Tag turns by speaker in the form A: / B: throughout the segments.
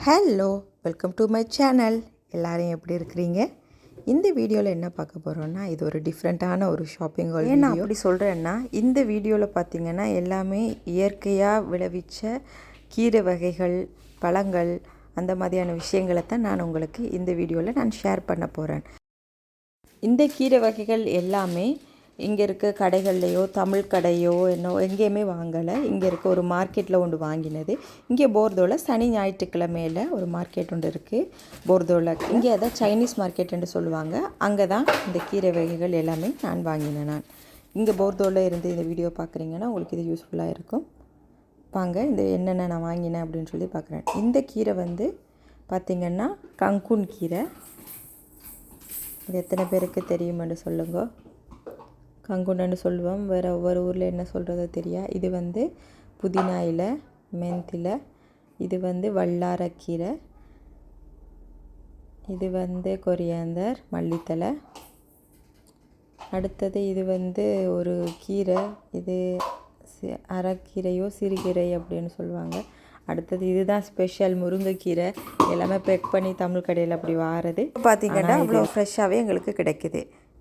A: Hello welcome to my channel. எல்லாரும் எப்படி இருக்கிறீங்க? இந்த வீடியோவில் என்ன பார்க்க போகிறோன்னா இது ஒரு டிஃப்ரெண்ட்டான ஒரு ஷாப்பிங் ஹால் ஏன் நான் அப்படி சொல்கிறேன்னா இந்த வீடியோவில் பார்த்தீங்கன்னா எல்லாமே இயற்கையாக விளைவிச்ச கீரை வகைகள் பழங்கள் அந்த மாதிரியான விஷயங்களை தான் நான் உங்களுக்கு இந்த வீடியோவில் நான் ஷேர் பண்ண போகிறேன் இந்த கீரை வகைகள் எல்லாமே இங்கே இருக்க கடைகள்லையோ தமிழ் கடையோ என்னோ எங்கேயுமே வாங்கலை. இங்கே இருக்க ஒரு மார்க்கெட்டில் ஒன்று வாங்கினது. இங்கே போர்தோவில் சனி ஞாயிற்றுக்கிழமையில் ஒரு மார்க்கெட் ஒன்று இருக்குது போர்தோவில் இங்கே அதை சைனீஸ் மார்க்கெட்டுன்னு சொல்லுவாங்க. அங்கே தான் இந்த கீரை வகைகள் எல்லாமே நான் வாங்கினேன் நான். இங்கே போர்தோவில் இருந்து இந்த வீடியோ பார்க்குறீங்கன்னா உங்களுக்கு இது யூஸ்ஃபுல்லாக இருக்கும். பாங்க இந்த என்னென்ன நான் வாங்கினேன் அப்படின்னு சொல்லி பார்க்குறேன் இந்த கீரை வந்து பார்த்திங்கன்னா கங்குன் கீரை. இது எத்தனை பேருக்கு தெரியுமென்று சொல்லுங்க. கங்குண்டன்னு சொல்லுவோம். வேறு ஒவ்வொரு ஊரில் என்ன சொல்கிறதோ தெரியா? இது வந்து புதினா இலை மெந்தில இது வந்து வல்லாரக்கீரை இது வந்து கொரியாந்தர் மல்லித்தலை அடுத்தது இது வந்து ஒரு கீரை இது அரைக்கீரையோ சிறுகீரை அப்படின்னு சொல்லுவாங்க. அடுத்தது இதுதான் ஸ்பெஷல் முருங்கைக்கீரை எல்லாமே பெக் பண்ணி தமிழ் கடையில் அப்படி வாரது. பார்த்தீங்கன்னா அவ்வளோ ஃப்ரெஷ்ஷாகவே எங்களுக்கு கிடைக்குது.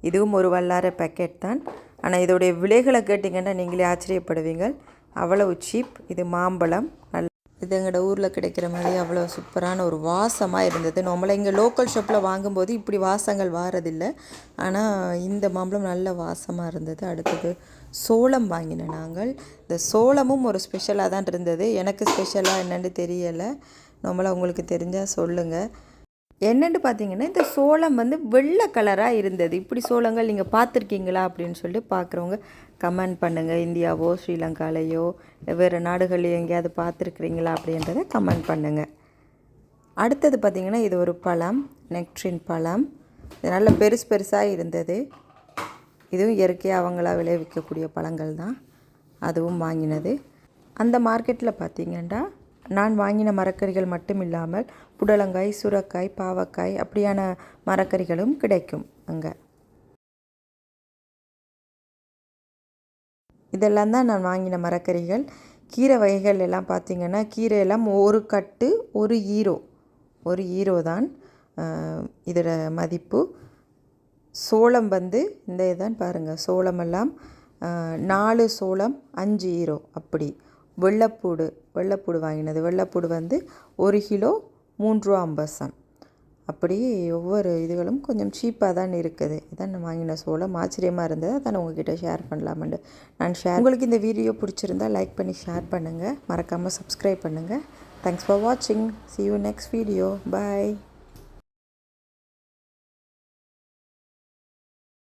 A: இதுவும் ஒரு வல்லார பேக்கெட் தான். ஆனால் இதோடைய விலைகளை கேட்டிங்கன்னா நீங்களே ஆச்சரியப்படுவீங்க. அவ்வளவு சீப் இது மாம்பழம். நல்ல இது எங்களோட ஊரில் கிடைக்கிற மாதிரி அவ்வளோ சூப்பரான ஒரு வாசமாக இருந்தது. நம்மளை இங்கே லோக்கல் ஷாப்பில் வாங்கும்போது இப்படி வாசங்கள் வாரதில்லை. ஆனால் இந்த மாம்பழம் நல்ல வாசமாக இருந்தது. அடுத்தது சோளம் வாங்கினேன் நாங்கள். இந்த சோளமும் ஒரு ஸ்பெஷலாக தான் இருந்தது. எனக்கு ஸ்பெஷலாக என்னென்னு தெரியலை. நம்மளை உங்களுக்கு தெரிஞ்சால் சொல்லுங்கள் என்னென்னு பார்த்தீங்கன்னா இந்த சோளம் வந்து வெள்ளை கலராக இருந்தது. இப்படி சோளங்கள் நீங்கள் பார்த்துருக்கீங்களா அப்படின்னு சொல்லிட்டு பார்க்குறவங்க கமெண்ட் பண்ணுங்கள் இந்தியாவோ ஸ்ரீலங்காலேயோ வேறு நாடுகள்லையோ எங்கேயாவது பார்த்துருக்குறீங்களா அப்படின்றத கமெண்ட் பண்ணுங்கள் அடுத்தது பார்த்திங்கன்னா இது ஒரு பழம் நெக்ட்ரின் பழம். இது நல்ல பெருசு பெருசாக இருந்தது. இதுவும் இயற்கையாக அவங்களா விளைவிக்கக்கூடிய பழங்கள் தான் அதுவும் வாங்கினது. அந்த மார்க்கெட்டில் பார்த்திங்கன்னா நான் வாங்கின மரக்கறிகள் மட்டும் இல்லாமல் புடலங்காய் சுரக்காய் பாவக்காய் அப்படியான மரக்கறிகளும் கிடைக்கும் அங்கே. இதெல்லாம் தான் நான் வாங்கின மரக்கறிகள். கீரை வகைகள் எல்லாம் பார்த்திங்கன்னா கீரையெல்லாம் ஒரு கட்டு ஒரு ஈரோ. ஒரு ஈரோ தான் இதோட மதிப்பு. சோளம் வந்து இந்த இதான் பாருங்கள் சோளமெல்லாம் நாலு சோளம் அஞ்சு ஈரோ அப்படி. வெள்ளைப்பூடு வெள்ளைப்பூடு வாங்கினது. வெள்ளைப்பூடு வந்து ஒரு கிலோ மூன்று ரூபா ஐம்பது அப்படி ஒவ்வொரு இதுகளும் கொஞ்சம் சீப்பாக தான் இருக்குது. இதான் நான் வாங்கின சோளம். ஆச்சரியமாக இருந்தது. அதான் உங்ககிட்ட ஷேர் பண்ணலாமெண்டு நான் ஷேர் உங்களுக்கு இந்த வீடியோ பிடிச்சிருந்தா லைக் பண்ணி ஷேர் பண்ணுங்கள் மறக்காமல் சப்ஸ்கிரைப் பண்ணுங்கள் தேங்க்ஸ் ஃபார் வாட்சிங் see you next video bye